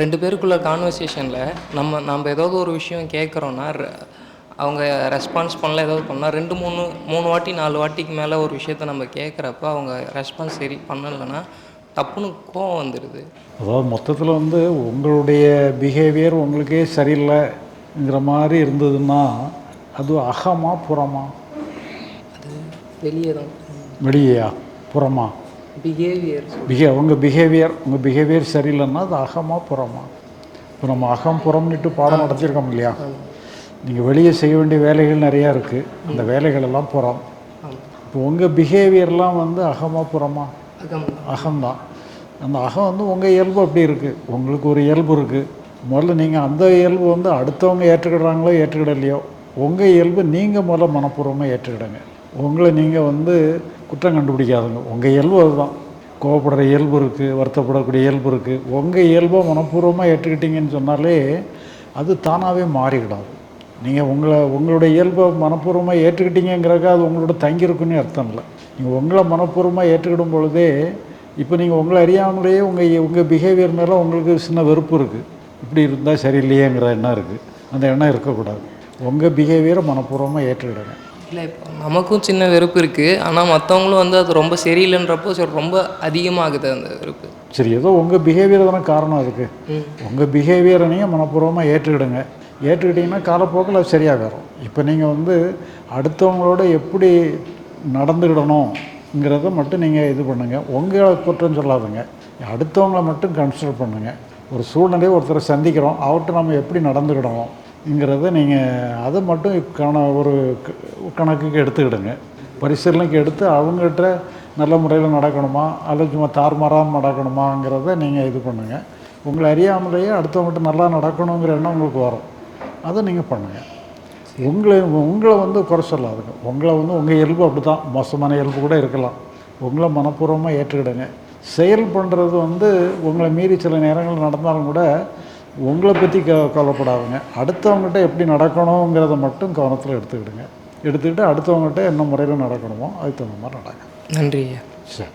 ரெண்டு பேருக்குள்ள கான்வர்சேஷனில் நம்ம நம்ம ஏதாவது ஒரு விஷயம் கேட்குறோன்னா அவங்க ரெஸ்பான்ஸ் பண்ணல ஏதாவது பண்ணால் ரெண்டு மூணு மூணு வாட்டி நாலு வாட்டிக்கு மேலே ஒரு விஷயத்த நம்ம கேட்குறப்ப அவங்க ரெஸ்பான்ஸ் சரி பண்ணலைன்னா தப்புன்னு கோவம் வந்துடுது. அதாவது மொத்தத்தில் வந்து உங்களுடைய பிஹேவியர் உங்களுக்கே சரியில்லைங்கிற மாதிரி இருந்ததுன்னா அது அகமா புறமா? அது வெளியே தான். வெளியா புறமா? பிஹேவியர் பிஹே உங்கள் பிஹேவியர் உங்கள் பிஹேவியர் சரியில்லைன்னா அது அகமா புறமா. இப்போ நம்ம அகம் புறம்னுட்டு பாடம் நடத்தியிருக்கோம் இல்லையா? நீங்கள் வெளியே செய்ய வேண்டிய வேலைகள் நிறையா இருக்குது அந்த வேலைகள் எல்லாம் புறம். இப்போ உங்கள் பிஹேவியர்லாம் வந்து அகமா புறமா? அகம் அகம்தான். அந்த அகம் வந்து உங்கள் இயல்பு அப்படி இருக்குது உங்களுக்கு ஒரு இயல்பு இருக்குது முதல்ல நீங்கள் அந்த இயல்பு வந்து அடுத்தவங்க ஏற்றுக்கிடுறாங்களோ ஏற்றுக்கிடலையோ உங்கள் இயல்பு நீங்கள் முதல்ல மனப்பூர்வமாக ஏற்றுக்கிடுங்க. உங்களை நீங்கள் வந்து குற்றம் கண்டுபிடிக்காதுங்க. உங்கள் இயல்பு அதுதான். கோவப்படுற இயல்பு இருக்குது வருத்தப்படக்கூடிய இயல்பு இருக்குது உங்கள் இயல்பை மனப்பூர்வமாக ஏற்றுக்கிட்டீங்கன்னு சொன்னாலே அது தானாகவே மாறிவிடாது. நீங்கள் உங்களை உங்களுடைய இயல்பை மனப்பூர்வமாக ஏற்றுக்கிட்டீங்கிறக்க அது உங்களோட தங்கியிருக்குன்னு அர்த்தம் இல்லை. நீங்கள் உங்களை மனப்பூர்வமாக ஏற்றுக்கிடும் பொழுதே இப்போ நீங்கள் உங்களை அறியாமலேயே உங்கள் உங்கள் பிஹேவியர் மேலே உங்களுக்கு சின்ன வெறுப்பு இருக்குது இப்படி இருந்தால் சரியில்லையேங்கிற எண்ணம் இருக்குது அந்த எண்ணம் இருக்கக்கூடாது. உங்கள் பிஹேவியரை மனப்பூர்வமாக ஏற்றுக்கிடுங்க. இல்லை இப்போ நமக்கும் சின்ன வெறுப்பு இருக்குது ஆனால் மற்றவங்களும் வந்து அது ரொம்ப சரியில்லைன்றப்போ சரி ரொம்ப அதிகமாகுது அந்த வெறுப்பு. சரி ஏதோ உங்கள் பிஹேவியர் தானே காரணம் அதுக்கு. ம். உங்கள் பிஹேவியரை நீங்கள் மனப்பூர்வமாக ஏற்றுக்கிடுங்க. ஏற்றுக்கிட்டிங்கன்னா காலப்போக்கில் அது சரியாக வரும் இப்போ நீங்கள் வந்து அடுத்தவங்களோட எப்படி நடந்துக்கிடணுங்கிறத மட்டும் நீங்கள் இது பண்ணுங்கள் உங்களை குற்றம் சொல்லாதுங்க. அடுத்தவங்கள மட்டும் கன்சிடர் பண்ணுங்கள் ஒரு சூழ்நிலையை ஒருத்தரை சந்திக்கிறோம். அவர்கிட்ட நம்ம எப்படி இங்கிறத நீங்கள் அதை மட்டும் கண ஒரு கணக்குக்கு எடுத்துக்கிடுங்க. பரிசீலனைக்கு எடுத்து அவங்ககிட்ட நல்ல முறையில் நடக்கணுமா? அல்லது சும்மா தார்மாறாமல் நடக்கணுமாங்கிறத நீங்கள் இது பண்ணுங்கள் உங்களை அறியாமலேயே அடுத்தவங்ககிட்ட நல்லா நடக்கணுங்கிற எண்ணம் உங்களுக்கு வரும். அதை நீங்கள் பண்ணுங்கள் உங்களை உங்களை வந்து குறை சொல்லாதுங்க. உங்களை வந்து உங்கள் இயல்பு அப்படி தான் மோசமான இயல்பு கூட இருக்கலாம். உங்களை மனப்பூர்வமாக ஏற்றுக்கிடுங்க. செயல் பண்ணுறது வந்து உங்களை மீறி சில நேரங்கள் நடந்தாலும் கூட உங்களை பற்றி க கவலைப்படாதுங்க. அடுத்தவங்ககிட்ட எப்படி நடக்கணுங்கிறத மட்டும் கவனத்தில் எடுத்துக்கிடுங்க. எடுத்துக்கிட்டு அடுத்தவங்ககிட்ட என்ன முறையில் நடக்கணுமோ அதுக்கு தகுந்த மாதிரி நடங்க. நன்றி ஐயா. சரி.